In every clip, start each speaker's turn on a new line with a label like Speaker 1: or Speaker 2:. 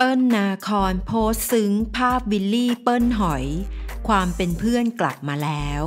Speaker 1: เปิ้ลนาคอนโพสซึ้งภาพวิลลี่เปิ้ลหอย ความเป็นเพื่อนกลับมาแล้ว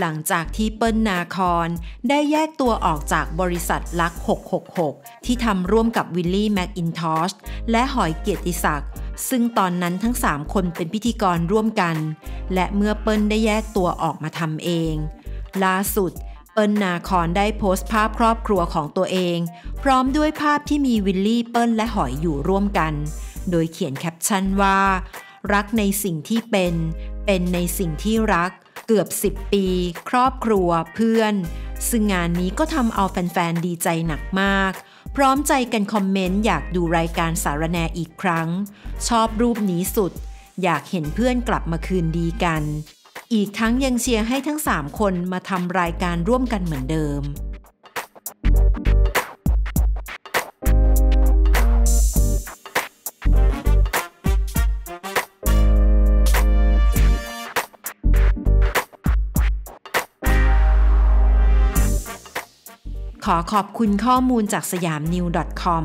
Speaker 1: หลังจากที่เปิ้ลนาคอนได้แยกตัวออกจากบริษัทลัก 666 ที่ทำร่วมกับวิลลี่แมคอินทอชและหอยเกียรติศักดิ์ซึ่งตอนนั้นทั้ง 3 คนเป็นพิธีกรร่วมกัน และเมื่อเปิ้ลได้แยกตัวออกมาทำเอง ล่าสุด เปิ้ลนาคอนได้โพสต์ภาพครอบครัวของตัวเอง พร้อมด้วยภาพที่มีวิลลี่เปิ้ลและหอยอยู่ร่วมกัน โดยเขียนแคปชั่นว่า รักในสิ่งที่เป็น เป็นในสิ่งที่รัก เกือบ 10 ปี ครอบครัว เพื่อน ซึ่งงานนี้ก็ทำเอาแฟนๆ ดีใจหนักมาก พร้อมใจกันคอมเมนต์อยากดูรายการสารแนอีกครั้ง ชอบรูปนี้สุด อยากเห็นเพื่อนกลับมาคืนดีกัน อีกทั้งยังเชียร์ให้ทั้ง 3 คนมาทำรายการร่วมกันเหมือนเดิมขอขอบคุณข้อมูลจากสยามนิว .com